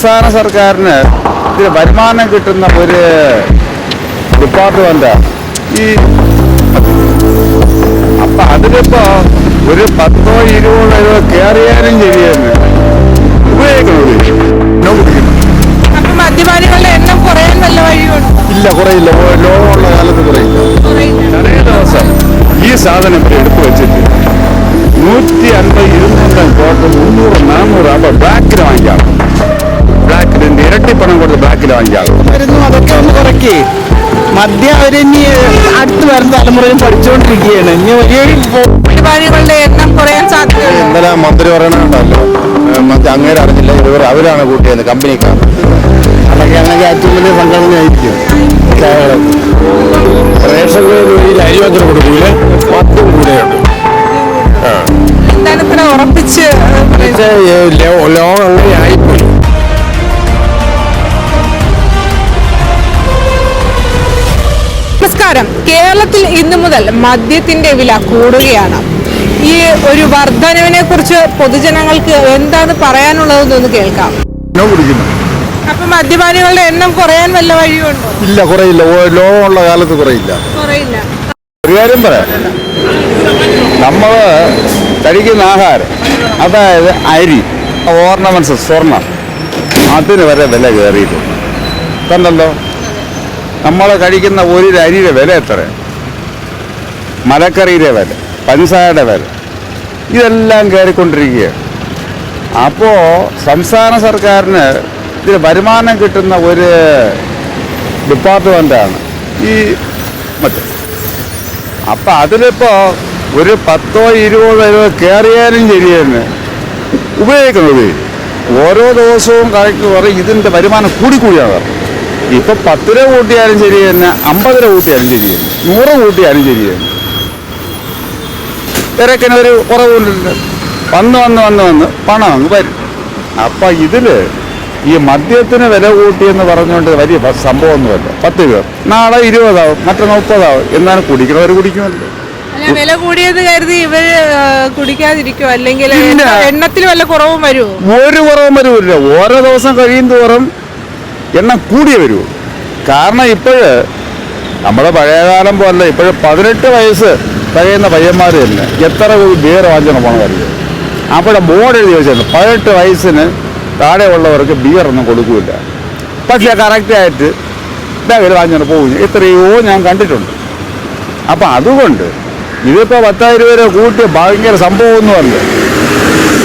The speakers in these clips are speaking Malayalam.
സംസ്ഥാന സർക്കാരിന് ഇതിന് വരുമാനം കിട്ടുന്ന ഒരു ഡിപ്പാർട്ട്മെന്റ് ഈ അപ്പൊ അതിലിപ്പോ ഒരു പത്തോ ഇരുപതോ രൂപ കയറിയാലും ശരിയെന്ന് ഉപയോഗിക്കണോ മദ്യപാനികളുടെ എണ്ണം കുറയാൻ വല്ല വഴിയുണ്ട് ഇല്ല കുറയില്ല. ലോകമുള്ള കാലത്ത് കുറയില്ല. തലേ ദിവസം ഈ സാധനം എടുത്തു വെച്ചിട്ട് നൂറ്റി അൻപത് ഇരുന്നൂറ് കോട്ട് മുന്നൂറ് നാന്നൂറ് അപ്പൊ ബ്ലാക്കിൽ വാങ്ങിക്കാം. ഇരട്ടി പണം കൊടുത്ത് ബ്ലാക്കിൽ വാങ്ങിക്കാം വരുന്നു അതൊക്കെ ഒന്ന് കുറയ്ക്കേ. മദ്യം അവരിനി അടുത്ത് വരുന്ന തലമുറയും പഠിച്ചുകൊണ്ടിരിക്കുകയാണ് ഇനി ഒരേ മദ്യപാനികളുടെ എണ്ണം കുറയാൻ സാധ്യതയുണ്ട്? ഇന്നലെ മന്ത്രി പറയണുണ്ടല്ലോ. മറ്റേ അങ്ങേര് അറിഞ്ഞില്ല. ഇവർ അവരാണ് കൂട്ടിയത് കമ്പനിക്കാർ അതൊക്കെ ആണെങ്കിൽ ഏറ്റവും വലിയ സംഘടനയായിരിക്കും. റേഷൻ ഈ അരി മാത്രം കൊടുക്കൂല? മദ്യം കൂടെയുണ്ട് എന്താണ് ഇത്ര ഉറപ്പിച്ച് നമസ്കാരം. കേരളത്തിൽ ഇന്നു മുതൽ മദ്യത്തിന്റെ വില കൂടുകയാണ്. ഈ ഒരു വർധനവിനെ കുറിച്ച് പൊതുജനങ്ങൾക്ക് എന്താണ് പറയാനുള്ളതെന്നൊന്ന് കേൾക്കാം. അപ്പൊ മദ്യപാനികളുടെ എണ്ണം കുറയാൻ വല്ല വഴിയുണ്ടോ? ഇല്ല കുറയില്ല. ലോകമുള്ള കാലത്ത് കുറയില്ല. കുറയില്ല. ഒരു കാര്യം പറയാം. നമ്മൾ കഴിക്കുന്ന ആഹാരം അതായത് അരി ഓർണമെന്റ്സ് സ്വർണം അതിന് വരെ വില കയറിയിട്ടുണ്ട്. കണ്ടല്ലോ? നമ്മൾ കഴിക്കുന്ന ഒരു അരിയുടെ വില എത്ര മലക്കറിയുടെ വില പഞ്ചസാരയുടെ വില. ഇതെല്ലാം കയറിക്കൊണ്ടിരിക്കുകയാണ് അപ്പോൾ സംസ്ഥാന സർക്കാരിന് ഇതിന് വരുമാനം കിട്ടുന്ന ഒരു ഡിപ്പാർട്ട്മെന്റാണ് ഈ മറ്റേ. അപ്പം അതിലിപ്പോൾ ഒരു പത്തോ ഇരുപതോ ഇരുപതോ കയറിയാലും ശരിയെന്ന് ഉപയോഗിക്കുന്നത്. ഓരോ ദിവസവും കണക്ക് ഇതിന്റെ വരുമാനം കൂടിക്കൂടിയാണ്. പറഞ്ഞത് ഇപ്പം പത്ത് രൂപ കൂട്ടിയാലും ശരി തന്നെ അമ്പത് രൂപ കൂട്ടിയാലും ശരി തന്നെ നൂറ് കൂട്ടിയാലും ശരി തന്നെ. തിരക്കിന് ഒരു കുറവുണ്ട് വന്ന് വന്ന് വന്ന് വന്ന് പണം അങ്ങ് വരും. അപ്പം ഇതിൽ ഈ മദ്യത്തിന് വില കൂട്ടിയെന്ന് പറഞ്ഞുകൊണ്ട് വലിയ സംഭവം ഒന്നുമല്ല പത്ത് രൂപ നാളെ ഇരുപതാവും മറ്റന്നാൾ മുപ്പതാവും. എന്നാണ് കുടിക്കണവർ കുടിക്കുമല്ലോ. വില കൂടിയത് കരുതി ഇവർ കുടിക്കാതിരിക്കോ? അല്ലെങ്കിൽ എണ്ണത്തിൽ വല്ല കുറവും വരുമോ ഒരു കുറവും വരില്ല ഓരോ ദിവസം കഴിയും തോറും എണ്ണം കൂടിയേ വരൂ. കാരണം ഇപ്പോഴ് നമ്മുടെ പഴയകാലം പോലെ ഇപ്പോഴ് പതിനെട്ട് വയസ്സ് പഴയുന്ന പയ്യന്മാർ തന്നെ എത്ര ബിയർ വാങ്ങിച്ചോണ്ട് പോകണമായിരുന്നു അവിടെ ബോർഡ് എഴുതി വെച്ചിരുന്നു പതിനെട്ട് വയസ്സിന് താഴെയുള്ളവർക്ക് ബിയർ ഒന്നും കൊടുക്കില്ല പക്ഷേ കറക്റ്റായിട്ട് ബാഗിൽ വാങ്ങിച്ചു പോകും എത്രയോ ഞാൻ കണ്ടിട്ടുണ്ട്. അപ്പം അതുകൊണ്ട് ഇതിപ്പോൾ പത്തായിരം രൂപ കൂട്ടി ഭയങ്കര സംഭവമൊന്നുമല്ല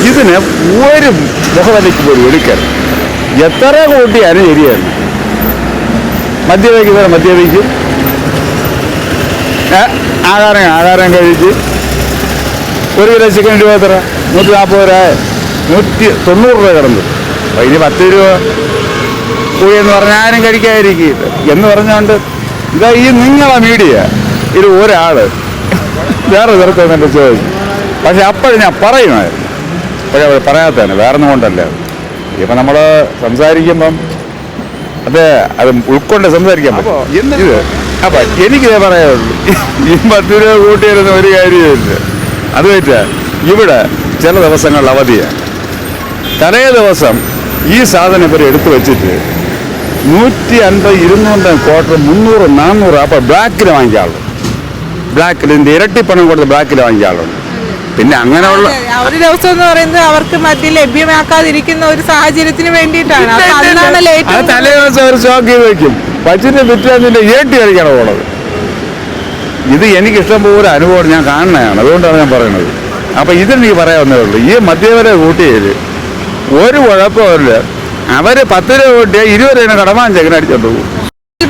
ഇതിന് ഒരു മുഖവലിക്ക് പോലും എടുക്കൽ എത്ര കൂട്ടിയാലും ശരിയായിരുന്നു. മദ്യപിക്കുന്നവർ മദ്യപിക്കും. ആഹാരം ആഹാരം കഴിച്ച്. ഒരു കിലോ ചിക്കൻ രൂപ എത്ര? നൂറ്റി നാൽപ്പത് രൂപ. നൂറ്റി തൊണ്ണൂറ് രൂപ കിടന്നു. അപ്പോൾ ഇനി പത്ത് രൂപ പോയി എന്ന് പറഞ്ഞാൽ ആരും കഴിക്കാതിരിക്കില്ല എന്ന് പറഞ്ഞുകൊണ്ട് ഇതാ ഈ നിങ്ങളെ മീഡിയ ഇത് ഒരാൾ വേറെ ചെറുക്കം ചോദിച്ചു പക്ഷെ അപ്പോഴും ഞാൻ പറയുമായിരുന്നു. പക്ഷെ പറയാത്തന്നെ വേറെ ഒന്നും കൊണ്ടല്ല. ഇപ്പം നമ്മൾ സംസാരിക്കുമ്പം അത് അത് ഉൾക്കൊണ്ട് സംസാരിക്കാൻ പറ്റും. അപ്പം എനിക്കിതേ പറയാനുള്ളൂ. ഈ പത്ത് രൂപ കൂട്ടിയിരുന്ന ഒരു കാര്യമില്ല അത് വെച്ചാ ഇവിടെ ചില ദിവസങ്ങളിൽ അവധിയാണ് തലേ ദിവസം ഈ സാധനം ഇവർ എടുത്തു വെച്ചിട്ട് നൂറ്റി അൻപത് ഇരുന്നൂറ് ക്വാർട്ടർ മുന്നൂറ് നാന്നൂറ് അപ്പോൾ ബ്ലാക്കിൽ വാങ്ങിക്കാറുള്ളൂ. ബ്ലാക്കിൽ ഇതിന്റെ ഇരട്ടിപ്പണം കൊടുത്ത് ബ്ലാക്കിൽ വാങ്ങിക്കാറുണ്ട് പിന്നെ അങ്ങനെയുള്ള ഒരു ദിവസം എന്ന് പറയുന്നത് അവർക്ക് മദ്യം ലഭ്യമാക്കാതിരിക്കുന്ന ഒരു സാഹചര്യത്തിന് വേണ്ടിയിട്ടാണ്. തലേ ദിവസം അവർ സ്റ്റോക്ക് ചെയ്ത് വെക്കും. പച്ചിന്റെ പിറ്റേന്നിന്റെ ഏട്ടി കഴിക്കാണ് പോണത്. ഇത് എനിക്ക് ഇഷ്ടം പോലെ അനുഭവം ഞാൻ കാണുന്നതാണ്. അതുകൊണ്ടാണ് ഞാൻ പറയുന്നത്. അപ്പൊ ഇതെനിക്ക് പറയാവുന്നേ ഉള്ളൂ. ഈ മദ്യവരെ കൂട്ടിയത് ഒരു കുഴപ്പമില്ല. അവർ പത്ത് രൂപ കൂട്ടിയാൽ ഇരുപത് രൂപ കടമാൻ ചെക്കനടിച്ചോണ്ട് പോകും.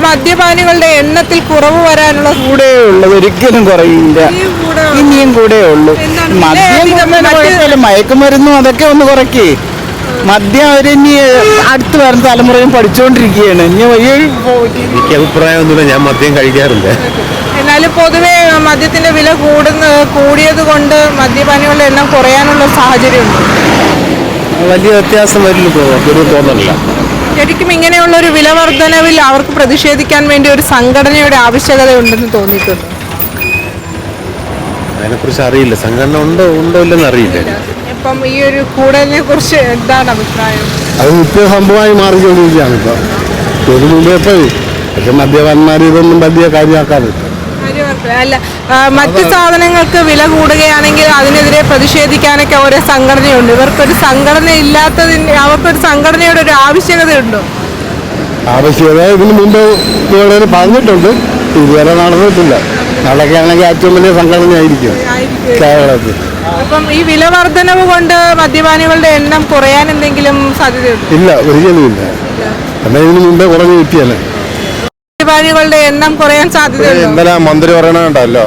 മദ്യപാനികളുടെ എണ്ണത്തിൽ കുറവ് വരാനുള്ള കൂടെ ഉള്ളത് ഒരിക്കലും കുറയില്ല. ഇനിയും കൂടെ ഉള്ളു. മദ്യം മയക്കുമരുന്നും അതൊക്കെ ഒന്ന് കുറയ്ക്കേ. മദ്യം അവരിനി അടുത്ത് വരുന്ന തലമുറയും പഠിച്ചുകൊണ്ടിരിക്കുകയാണ് ഇനി വലിയ എനിക്ക് അഭിപ്രായമൊന്നുമില്ല. ഞാൻ മദ്യം കഴിക്കാറില്ല. എന്നാലും പൊതുവെ മദ്യത്തിന്റെ വില കൂടുന്ന കൂടിയത് കൊണ്ട് മദ്യപാനികളുടെ എണ്ണം കുറയാനുള്ള സാഹചര്യമുണ്ട്. വലിയ വ്യത്യാസം വരില്ല തോന്നുന്നു ഒരു തോന്നലില്ല. ശരിക്കും ഇങ്ങനെയുള്ള ഒരു വില വർധനവിൽ അവർക്ക് പ്രതിഷേധിക്കാൻ വേണ്ടി ഒരു സംഘടനയുടെ ആവശ്യകത ഉണ്ടെന്ന് തോന്നിയിട്ടുണ്ട്. അതിനെക്കുറിച്ച് അറിയില്ല. സംഘടന ഉണ്ടോ ഉണ്ടോ ഇല്ലെന്ന് അറിയില്ല. ഇപ്പം ഈ ഒരു കൂടലിനെ കുറിച്ച് എന്താണ് അഭിപ്രായം? അത് നിത്യ സംഭവമായി മാറിക്കൊണ്ടിരിക്കുകയാണ് ഇപ്പം. ഇതിനു മുമ്പേ പോയി പക്ഷെ മദ്യപാന്മാർ ഇതൊന്നും വലിയ കാര്യമാക്കാതെ അല്ല മറ്റു സാധനങ്ങൾക്ക് വില കൂടുകയാണെങ്കിൽ അതിനെതിരെ പ്രതിഷേധിക്കാനൊക്കെ ഓരോ സംഘടനയുണ്ട്. ഇവർക്കൊരു സംഘടന ഇല്ലാത്തതിന് അവർക്കൊരു സംഘടനയുടെ ഒരു ആവശ്യകതയുണ്ടോ? ആവശ്യകത ഇതിന് മുമ്പ് ഇവിടെ പറഞ്ഞിട്ടുണ്ട്. ഇതുവരെ നടന്നിട്ടില്ല. നടക്കുകയാണെങ്കിൽ ഏറ്റവും വലിയ സംഘടനയായിരിക്കും കേരളത്തിൽ. അപ്പം ഈ വില വർധനവ് കൊണ്ട് മദ്യപാനികളുടെ എണ്ണം കുറയാൻ എന്തെങ്കിലും സാധ്യതയുണ്ടോ? ഇല്ല ഒരിക്കലും ഇല്ല. എന്നാൽ ഇതിന് മുമ്പേ കുറഞ്ഞു കിട്ടിയല്ലേ? മദ്യപാനികളുടെ എണ്ണം കുറയാൻ സാധ്യതയുണ്ട്? ഇന്നലെ മന്ത്രി പറയണുണ്ടല്ലോ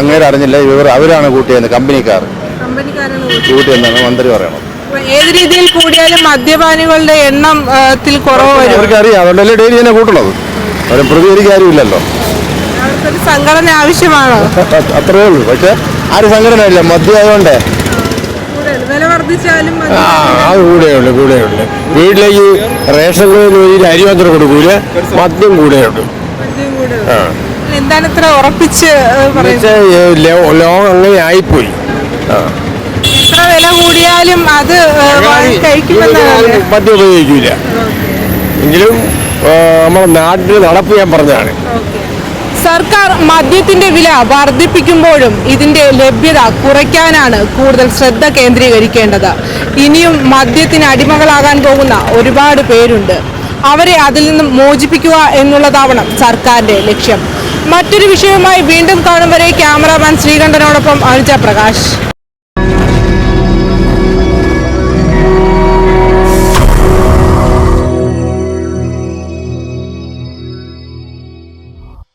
അങ്ങേര് അറിഞ്ഞില്ല ഇവർ അവരാണ് കൂട്ടിയത് കമ്പനിക്കാർ. കൂട്ടിയെന്നാണ് മന്ത്രി പറയണത്. ഏത് രീതിയിൽ കൂടിയാലും മദ്യപാനികളുടെ എണ്ണത്തിൽ കുറവ് വരും. അവർക്കറിയാം അതുകൊണ്ടല്ലേ ഡെയിലി തന്നെ കൂട്ടണത് അവരെ പ്രതികരിക്കാരുമില്ലല്ലോ. അവർക്കൊരു സംഘടന ആവശ്യമാണോ? അത്രേ ഉള്ളൂ. പക്ഷെ ആരും സംഘടന ഇല്ല മദ്യ ആയതുകൊണ്ടേ വില വർദ്ധിച്ചാലും ആ അത് കൂടെയുണ്ട് വീട്ടിലേക്ക് റേഷൻ കടയിൽ അരി മാത്രം കൊടുക്കൂല? മദ്യം കൂടെയുണ്ട് എന്താണ് ഇത്ര ഉറപ്പിച്ച് പറയുന്നത്? എന്നുവെച്ചാൽ ലോകം അങ്ങനെ ആയിപ്പോയി. ആ. എത്ര വില കൂടിയാലും അത് ആ, കഴിക്കുമെന്നാണ് മദ്യം ഉപയോഗിക്കില്ല എങ്കിലും ആ, നമ്മുടെ നാട്ടിൽ നടപ്പ് ഞാൻ പറഞ്ഞാണ് സർക്കാർ മദ്യത്തിന്റെ വില വർദ്ധിപ്പിക്കുമ്പോഴും ഇതിന്റെ ലഭ്യത കുറയ്ക്കാനാണ് കൂടുതൽ ശ്രദ്ധ കേന്ദ്രീകരിക്കേണ്ടത്. ഇനിയും മദ്യത്തിന് അടിമകളാകാൻ പോകുന്ന ഒരുപാട് പേരുണ്ട്. അവരെ അതിൽ നിന്നും മോചിപ്പിക്കുക എന്നുള്ളതാവണം സർക്കാരിന്റെ ലക്ഷ്യം. മറ്റൊരു വിഷയവുമായി വീണ്ടും കാണും വരെ ക്യാമറാമാൻ ശ്രീകണ്ഠനോടൊപ്പം അനുജ പ്രകാശ്.